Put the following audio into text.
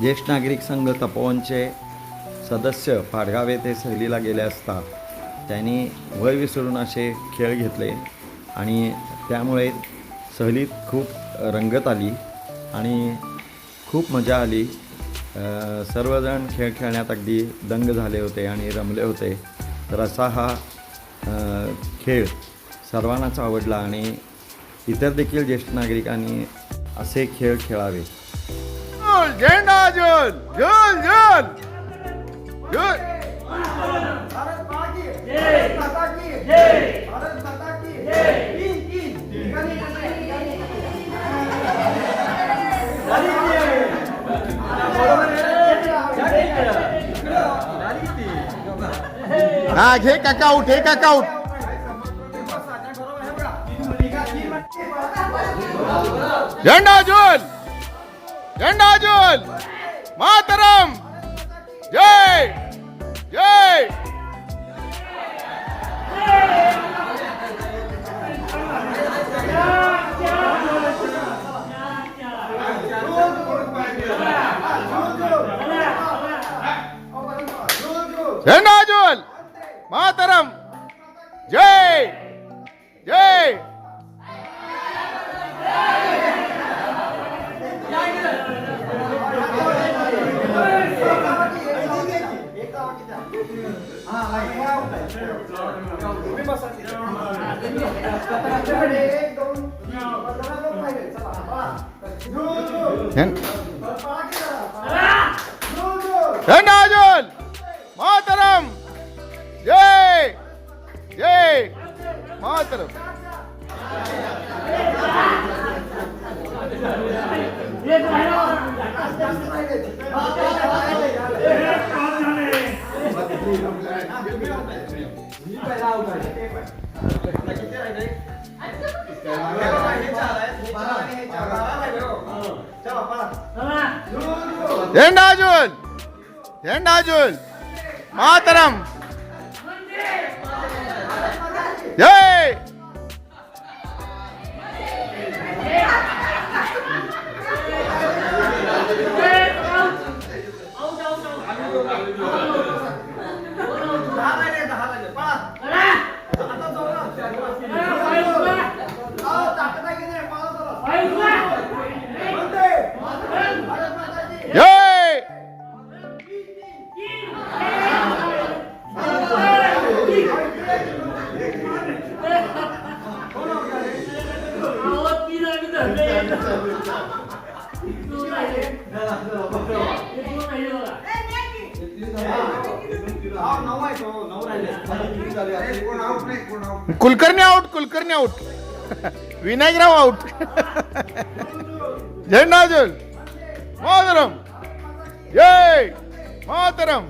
ज्येष्ठ नागरिक संघ तपोवनचे सदस्य पाडगाव येथे सहलीला गेले असता त्यांनी वय विसरून असे खेळ घेतले आणि त्यामुळे सहलीत खूप रंगत आली आणि खूप मजा आली. सर्वजण खेळ खेळण्यात अगदी दंग झाले होते आणि रमले होते. तर असा हा खेळ सर्वांनाच आवडला आणि इतर देखील ज्येष्ठ नागरिकांनी असे खेळ खेळावे झुल झेंडा झुल झुल झुल झुल हा घे काका काकाउट हे काका काकाउट झेंडा झुल झेंडा झुल मातरम जय जय. झेंडा झेंडा झुल मातरम जय जय मातरम झेंडा झुल झेंडा झुल मातरम जय Kulkarni out Kulkarni out Vinayakrao out झेंडा झेल. मातरम. जय मातरम.